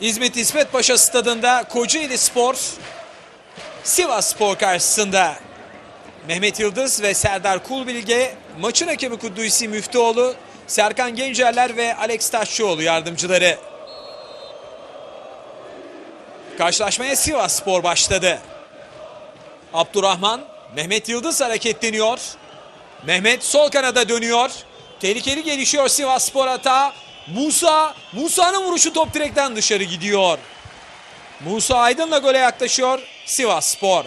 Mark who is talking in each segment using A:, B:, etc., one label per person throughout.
A: İzmit İsmet Paşa stadında Kocaeli Spor Sivas Spor karşısında. Mehmet Yıldız ve Serdar Kulbilge, maçın hakemi Kudüs'i Müftüoğlu, Serkan Gencerler ve Alex Taşçıoğlu yardımcıları. Karşılaşmaya Sivas Spor başladı. Abdurrahman, Mehmet Yıldız hareketleniyor. Mehmet sol kanada dönüyor. Tehlikeli gelişiyor Sivas Spor hata. Musa, Musa'nın vuruşu top direkten dışarı gidiyor. Musa Aydın'la gole yaklaşıyor Sivas Spor.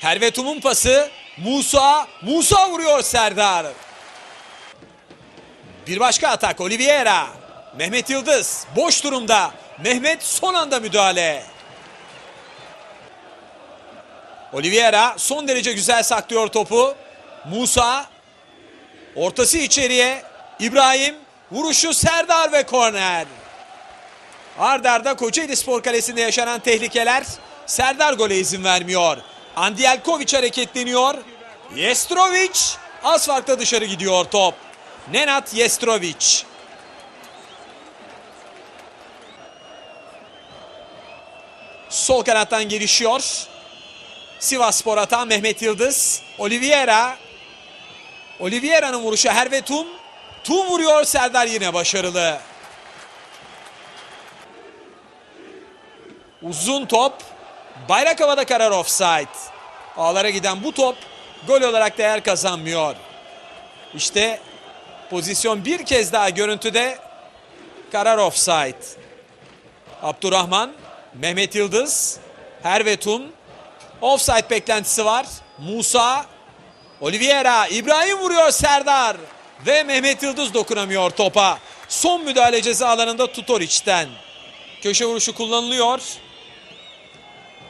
A: Hervetum'un pası Musa, Musa vuruyor Serdar. Bir başka atak Oliveira. Mehmet Yıldız boş durumda. Mehmet son anda müdahale. Oliveira son derece güzel saklıyor topu. Musa ortası içeriye. İbrahim vuruşu Serdar ve korner. Arda arda Kocaeli Spor Kalesi'nde yaşanan tehlikeler Serdar gole izin vermiyor. Andielkovic hareketleniyor. Jestrovic az farkla dışarı gidiyor top. Nenat Jestrovic. Sol kanattan gelişiyor. Sivas Spor atan Mehmet Yıldız. Oliveira. Oliveira'nın vuruşu Hervetum. Tum vuruyor Serdar yine başarılı. Uzun top. Bayrak havada karar offside. Ağlara giden bu top gol olarak değer kazanmıyor. İşte pozisyon bir kez daha görüntüde karar offside. Abdurrahman, Mehmet Yıldız, Hervetun. Offside beklentisi var. Musa, Oliveira, İbrahim vuruyor Serdar. Ve Mehmet Yıldız dokunamıyor topa. Son müdahale ceza alanında Tutoric'ten. Köşe vuruşu kullanılıyor.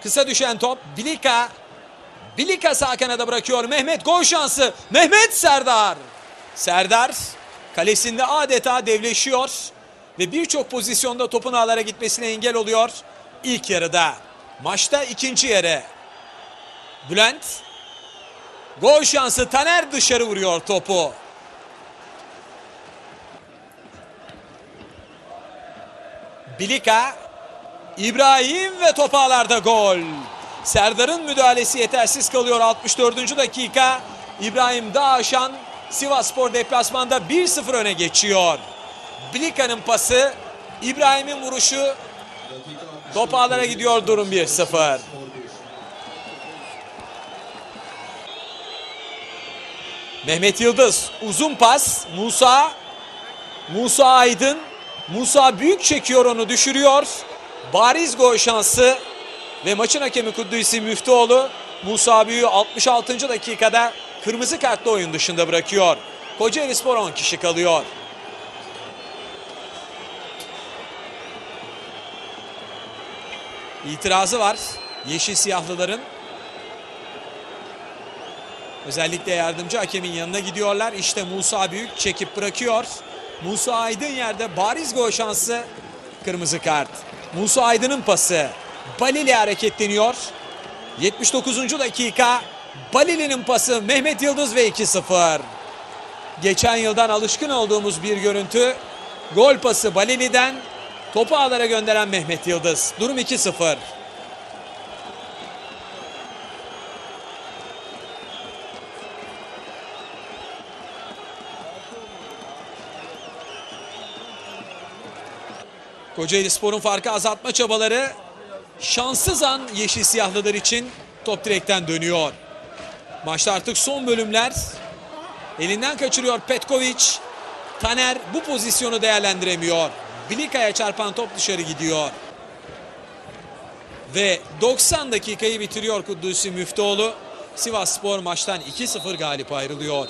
A: Kısa düşen top Bilika. Bilika sağ kanada bırakıyor. Mehmet gol şansı. Mehmet Serdar. Serdar kalesinde adeta devleşiyor. Ve birçok pozisyonda topun ağlara gitmesine engel oluyor. İlk yarıda. Maçta ikinci yere. Bülent. Gol şansı Taner dışarı vuruyor topu. Bilika İbrahim ve top ağlarda gol. Serdar'ın müdahalesi yetersiz kalıyor 64. dakika. İbrahim Dağaşan Sivas Spor deplasmanda 1-0 öne geçiyor. Bilika'nın pası, İbrahim'in vuruşu top ağlara gidiyor durum 1-0. Mehmet Yıldız uzun pas Musa Musa Aydın Musa büyük çekiyor onu düşürüyor. Bariz gol şansı ve maçın hakemi Kudüs'i Müftüoğlu Musa Büyük'ü 66. dakikada kırmızı kartla oyun dışında bırakıyor. Kocaeli Spor 10 kişi kalıyor. İtirazı var Yeşil Siyahlıların. Özellikle yardımcı hakemin yanına gidiyorlar. İşte Musa Büyük çekip bırakıyor. Musa Aydın yerde bariz gol şansı. Kırmızı kart. Musa Aydın'ın pası. Balili hareketleniyor. 79. dakika. Balili'nin pası Mehmet Yıldız ve 2-0. Geçen yıldan alışkın olduğumuz bir görüntü. Gol pası Balili'den topu ağlara gönderen Mehmet Yıldız. Durum 2-0. Kocaeli Spor'un farkı azaltma çabaları şanssız an yeşil siyahlılar için top direkten dönüyor. Maçta artık son bölümler. Elinden kaçırıyor Petkovic. Taner bu pozisyonu değerlendiremiyor. Bilika'ya çarpan top dışarı gidiyor. Ve 90 dakikayı bitiriyor Kudüs'ü Müftüoğlu. Sivas Spor maçtan 2-0 galip ayrılıyor.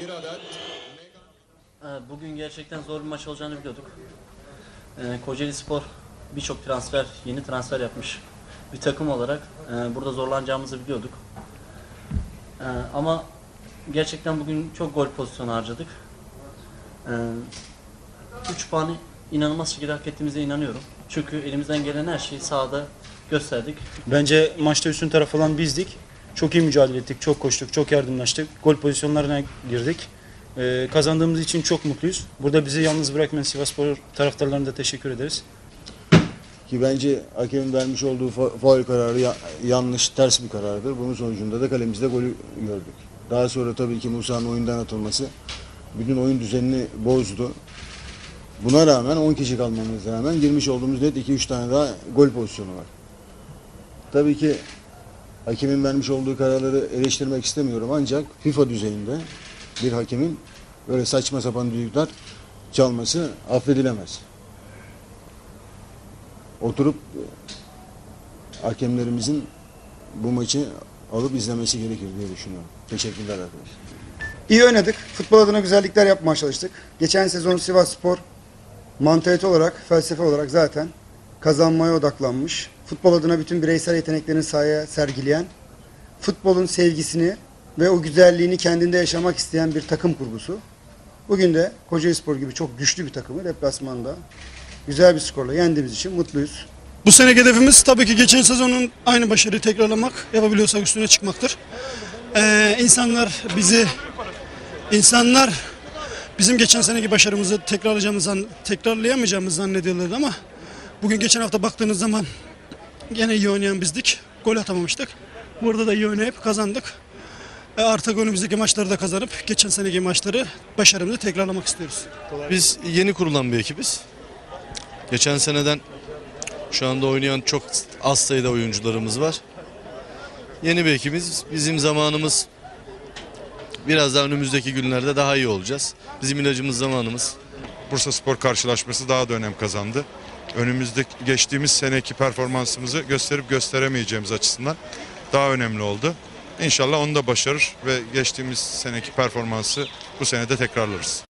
B: Bir adet
C: Ee, Bugün gerçekten zor bir maç olacağını biliyorduk. Ee, Kocaeli Spor birçok transfer, yeni transfer yapmış bir takım olarak e, burada zorlanacağımızı biliyorduk. Ee, Ama gerçekten bugün çok gol pozisyonu harcadık. 3 puanı inanılmaz şekilde hak ettiğimize inanıyorum. Çünkü elimizden gelen her şeyi sahada gösterdik.
D: Bence maçta üstün taraf olan bizdik. Çok iyi mücadele ettik, çok koştuk, çok yardımlaştık. Gol pozisyonlarına girdik. Ee, kazandığımız için çok mutluyuz. Burada bizi yalnız bırakmayan Sivasspor taraftarlarına da teşekkür ederiz.
E: Ki bence hakemin vermiş olduğu fa- faul kararı ya- yanlış, ters bir karardır. Bunun sonucunda da kalemizde golü gördük. Daha sonra tabii ki Musa'nın oyundan atılması bütün oyun düzenini bozdu. Buna rağmen 10 kişi kalmamıza rağmen girmiş olduğumuz net 2-3 tane daha gol pozisyonu var. Tabii ki hakemin vermiş olduğu kararları eleştirmek istemiyorum ancak FIFA düzeyinde bir hakemin böyle saçma sapan düdükler çalması affedilemez oturup e, hakemlerimizin bu maçı alıp izlemesi gerekir diye düşünüyorum. Teşekkürler arkadaşlar.
F: İyi oynadık. Futbol adına güzellikler yapmaya çalıştık. Geçen sezon Sivas Spor mantalite olarak, felsefe olarak zaten kazanmaya odaklanmış. Futbol adına bütün bireysel yeteneklerini sahaya sergileyen, futbolun sevgisini ve o güzelliğini kendinde yaşamak isteyen bir takım kurgusu. Bugün de Kocaeli Spor gibi çok güçlü bir takımı deplasmanda güzel bir skorla yendiğimiz için mutluyuz.
G: Bu sene hedefimiz tabii ki geçen sezonun aynı başarıyı tekrarlamak, yapabiliyorsak üstüne çıkmaktır. Ee, insanlar bizi, insanlar bizim geçen seneki başarımızı tekrarlayacağımızı, tekrarlayamayacağımızı zannediyorlardı ama bugün geçen hafta baktığınız zaman gene iyi oynayan bizdik. Gol atamamıştık. Burada da iyi oynayıp kazandık. E artık önümüzdeki maçları da kazanıp geçen seneki maçları başarımızı tekrarlamak istiyoruz.
H: Biz yeni kurulan bir ekibiz. Geçen seneden şu anda oynayan çok az sayıda oyuncularımız var. Yeni bir ekibiz. Bizim zamanımız biraz daha önümüzdeki günlerde daha iyi olacağız. Bizim ilacımız zamanımız.
I: Bursa Spor karşılaşması daha da önem kazandı. Önümüzde geçtiğimiz seneki performansımızı gösterip gösteremeyeceğimiz açısından daha önemli oldu. İnşallah onu da başarır ve geçtiğimiz seneki performansı bu sene de tekrarlarız.